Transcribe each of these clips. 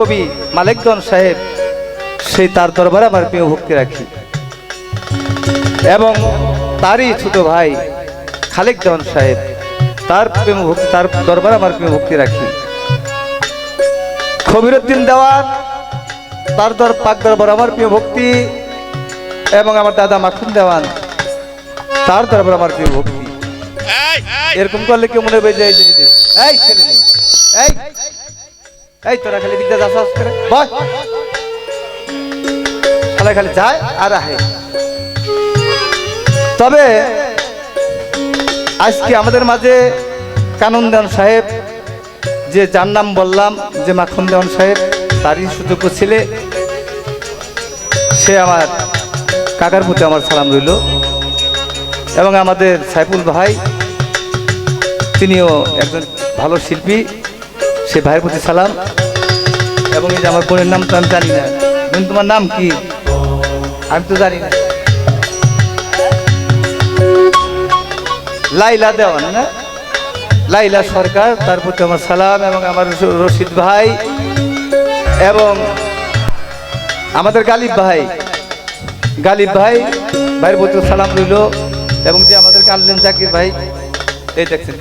কবি মালিকগন সাহেব সেই তার দরবারে আমার প্রিয় ভক্তি রাখি। এবং তারই ছোট ভাই খালেক দেওয়ান সাহেব তার প্রেম ভক্তি তার দরবারে আমার প্রিয় ভক্তি রাখি। খবিরুদ্দিন দেওয়ান তার দর পাক দরবার আমার প্রিয় ভক্তি এবং আমার দাদা মাখুন দেওয়ান তার দরবার আমার প্রিয় ভক্তি। এরকম করলে কেউ মনে হবে যে, এই ছেলে এই। এই, তোরা খালি দিকটা যাস করে। বস। শালা খালি যায় আর আহে। তবে আজকে আমাদের মাঝে কানন দেওয়ান সাহেব, যে যার নাম বললাম, যে মাখন দেওয়ান সাহেব, তারই সুযোগ্য ছেলে, সে আমার কাকার প্রতি আমার সালাম রইল। এবং আমাদের সাইফুল ভাই, তিনিও একজন ভালো শিল্পী। সে ভাইয়ের প্রতি সালাম। এবং এই যে আমার বোনের নাম তো আমি জানি না। বোন, তোমার নাম কি? আমি তো জানি না। লাইলা দেওয়ান, না? লাইলা সরকার, তার প্রতি আমার সালাম এবং আমার রশিদ ভাই এবং আমাদের গালিব ভাই। গালিব ভাই, ভাইয়ের প্রতি সালাম রইল এবং যে আমাদেরকে আনলেন জাকির ভাই, এই দেখছেন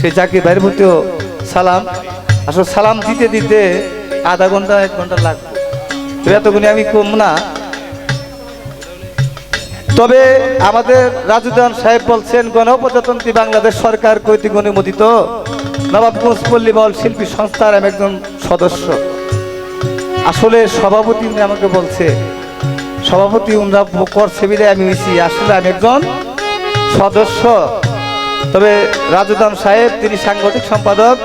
সেই জাকির ভাইয়ের প্রতিও সালাম। আসলে সালাম দিতে দিতে আধা ঘণ্টা, এক ঘণ্টা লাগবে তো এতগুলি আমি কম না। তবে আমাদের রাজুদান সাহেব বলছেন, গণপ্রজাতন্ত্রী বাংলাদেশ সরকার কর্তৃক অনুমোদিত নবাবগঞ্জ পল্লী বল শিল্পী সংস্থার আমি একজন সদস্য। আসলে সভাপতি উনি আমাকে বলছে, সভাপতি উনরা করছে বিদায় আমি হয়েছি, আসলে আমি একজন সদস্য। তবে রাজুদান সাহেব, তিনি সাংগঠনিক সম্পাদক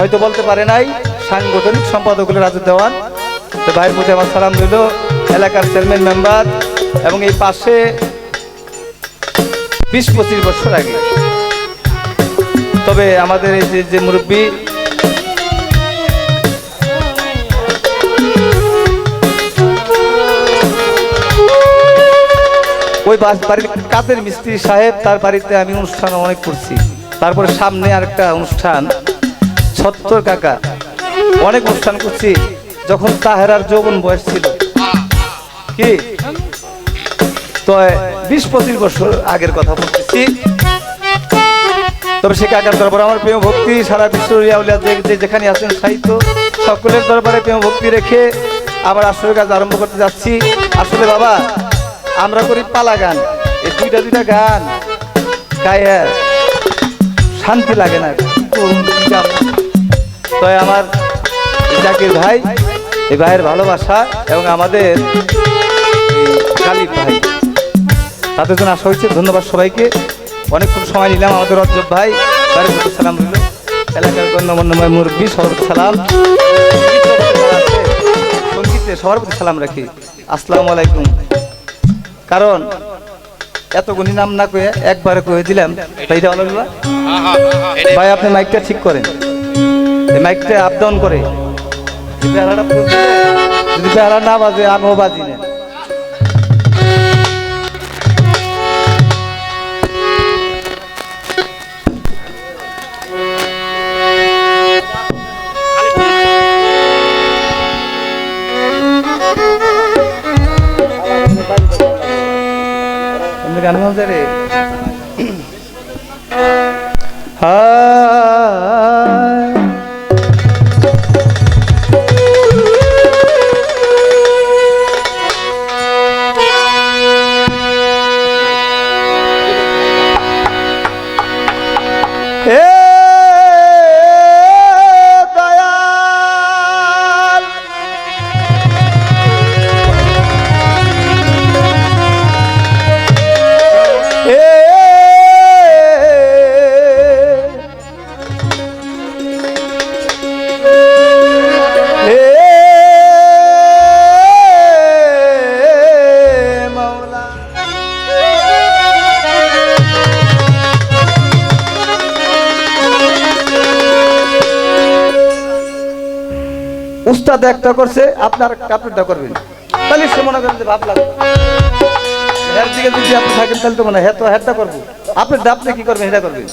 হয়তো বলতে পারে নাই, সাংগঠনিক সম্পাদক হলো রাজু দেওয়ান। তো ভাইয়ের প্রতি আমার সালাম রইল, এলাকার চেয়ারম্যান মেম্বার এবং এই পাশে বিশ পঁচিশ বছর আগে। তবে আমাদের এই যে মুরব্বী, ওই বাড়ির কাদের মিস্ত্রি সাহেব, তার বাড়িতে আমি অনুষ্ঠান অনেক করছি। তারপরে সামনে আরেকটা অনুষ্ঠান ছত্তর কাকা। অনেক অনুষ্ঠান করছি, যখন তাহেরার যৌবন বয়স ছিল। কি? তো বিশ পঁচিশ বছর আগের কথা বলতেছি। তবে সে কাকার দরবার আমার প্রেম ভক্তি, সারা বিশ্ব যেখানে আছেন, সাহিত্য সকলের দরবারে প্রেম ভক্তি রেখে আবার আসলে কাজ আরম্ভ করতে যাচ্ছি। আসলে বাবা, আমরা করি পালা গান এই দুইটা দুইটা গান। গায়ে শান্তি লাগে না? তো আমার জাকির ভাই এই ভাইয়ের ভালোবাসা এবং আমাদের গালিব ভাই। তাদের জন্য আশা হয়েছে ধন্যবাদ সবাইকে। অনেকক্ষণ সময় নিলাম আমাদের রজ্জব ভাই। বাড়ির সালাম রইল। এলাকার গণ্যমান্যময় মুরব্বী সবার সালাম। সঙ্গীতে সবার প্রতি সালাম রাখি। আসসালামু আলাইকুম। কারণ এতগুলি নাম না কয়ে একবারে কয়ে দিলাম। তাই ভালো ভাই আপনি মাইকটা ঠিক করেন। মাইকটা আপ ডাউন করে। যদি বেহারা না বাজে আমিও বাজি না। গান গাওয়া রে। হে উস্তাদ একটা করছে, আপনার আপনারটা করবেন। তাহলে সে মনে করেন যে ভাব লাগবে। হ্যাঁ দিকে যদি আপনি থাকেন, তাহলে তো মনে হয় হ্যাঁ তো হ্যাঁ করব। আপনি আপনি কি করবেন এটা করবেন।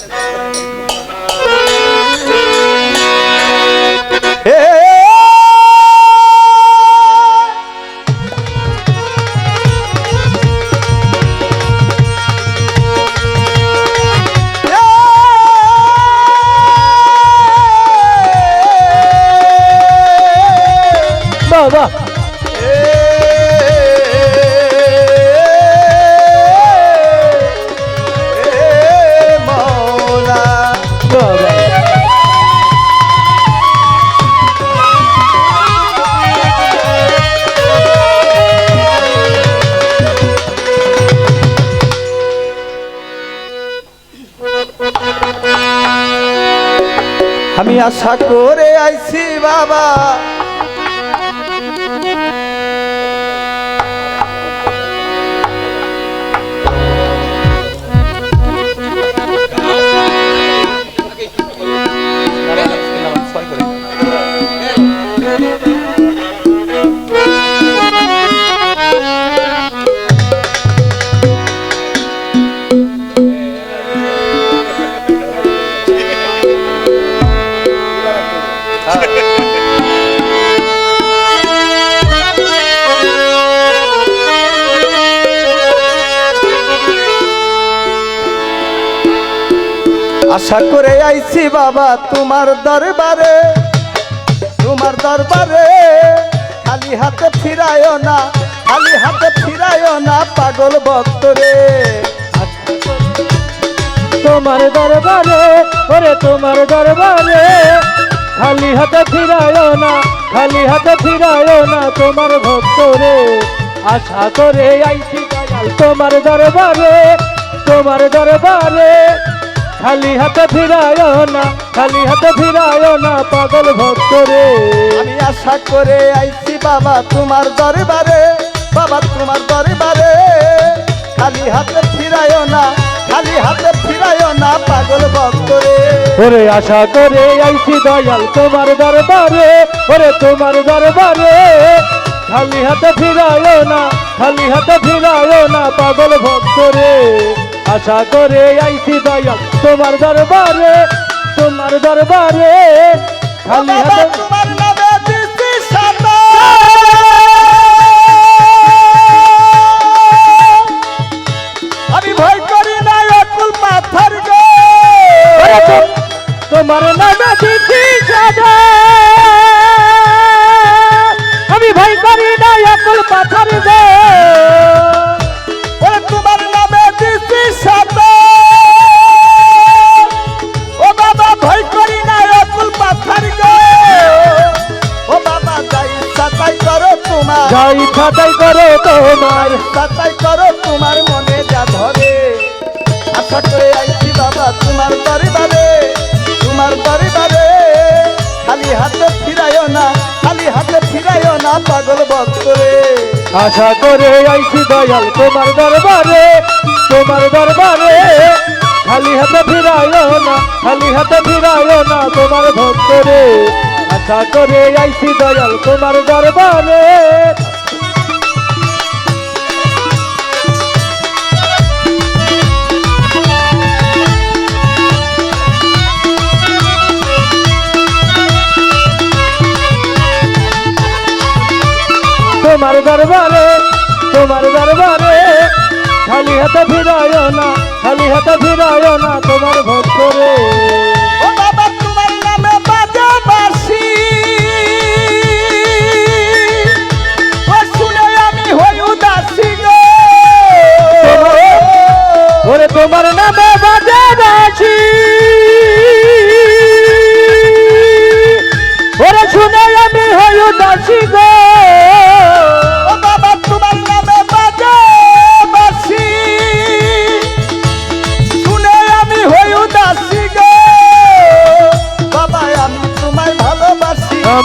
আশা করে আইছি বাবা। আশা করে আইছি বাবা তোমার দরবারে তোমার দরবারে। খালি হাতে ফিরায় না, খালি হাতে ফিরায় না পাগল ভক্তরে। তোমার দরবারে, ওরে তোমার দরবারে। খালি হাতে ফিরায় না, খালি হাতে ফিরায় না তোমার ভক্ত রে আশা করে আইছি তোমার দরবারে তোমার দরবারে। খালি হাতে ফিরায় না খালি হাতে ফিরায় না পাগল ভক্ত রে আমি আশা করে আইছি বাবা তোমার দরবারে বাবা তোমার দরবারে। খালি হাতে ফিরায় না খালি হাতে ফিরায় না পাগল ভক্তরে। ওরে আশা করে আইছি দয়াল তোমার দরবারে ওরে তোমার দরবারে। খালি হাতে ফিরায় না খালি হাতে ফিরায় না পাগল ভক্ত রে আশা করে আইছি দয়াল। তোমার দরবারে তোমার দরবারে খালি হাতে তোমার নামে দিছি সাদা। আমি ভয় করি না অকুল পাথর গো। খালি হাতে ফিরাইও না, খালি হাতে ফিরাইও না পাগল ভক্তরে। আশা করে আইছি দয়াল তোমার দরবারে তোমার দরবারে। খালি হাতে ফিরায় না, খালি হাতে ফিরায় না তোমার ভক্তরে। আশা করে আইছি দয়াল তোমার দরবারে। তোমার দরবারে। খালি হাতে ফিরায় না খালি হাতে ফিরায় না তোমার ভক্তরে।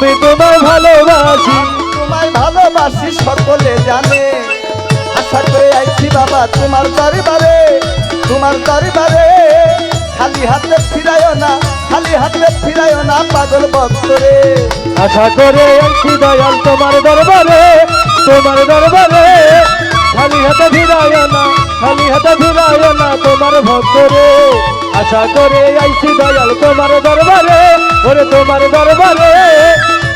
আমি তোমায় ভালোবাসি। তোমায় ভালোবাসি সকলে জানে। আশা করে আইছি বাবা তোমার দরবারে তোমার দরবারে। খালি হাতে ফিরায় না খালি হাতে ফিরায় না পাগল ভক্তরে। আশা করে আইছি দয়াল তোমার দরবারে তোমার দরবারে। খালি হাতে ফিরায় না খালি হাতে ফিরায় না তোমার ভক্তরে। আশা করে আইছি দয়াল তোমার দরবারে ওরে তোমার দরবারে।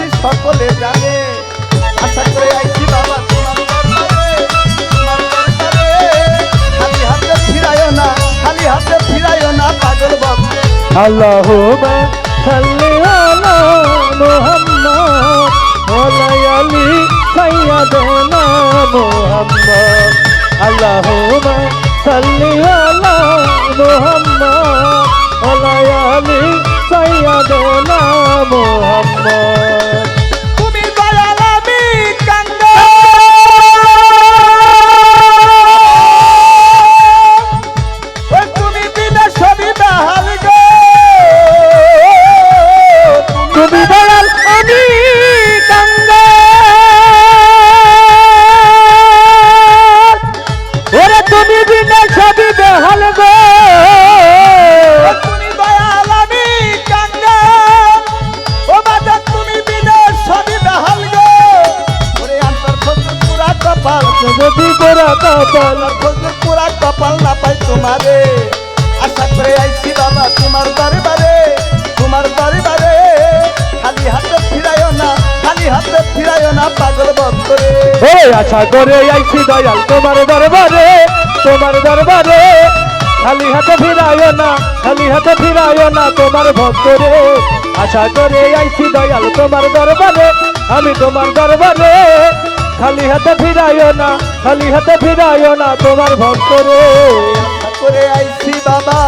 ভালোবাসি সকলে জানে। আশা করে আইছি বাবা দরবারে। খালি হাতে ফিরাইও না, খালি হাতে ফিরাইও না পাগল ভক্ত আল্লাহুম্মা সাল্লি আলা মুহাম্মদ ওয়া আলি সাইয়্যিদানা মুহাম্মদ। আল্লাহুম্মা সাল্লি আলা মুহাম্মদ। ওয়া আলি সাইয়্যিদানা মুহাম্মদ। হাতে ফিরাইও না পাগল ভক্তরে ও আশা করে আইছি দয়াল তোমার দরবারে তোমার দরবারে। খালি হাতে ফিরায় না খালি হাতে ফিরায় না তোমার ভক্তরে। আশা করে আইছি দয়াল তোমার দরবারে আমি তোমার দরবারে। খালি হাতে ফিরায় না খালি হাতে ফিরায় না তোমার ভক্তরে। আশা করে আইছি বাবা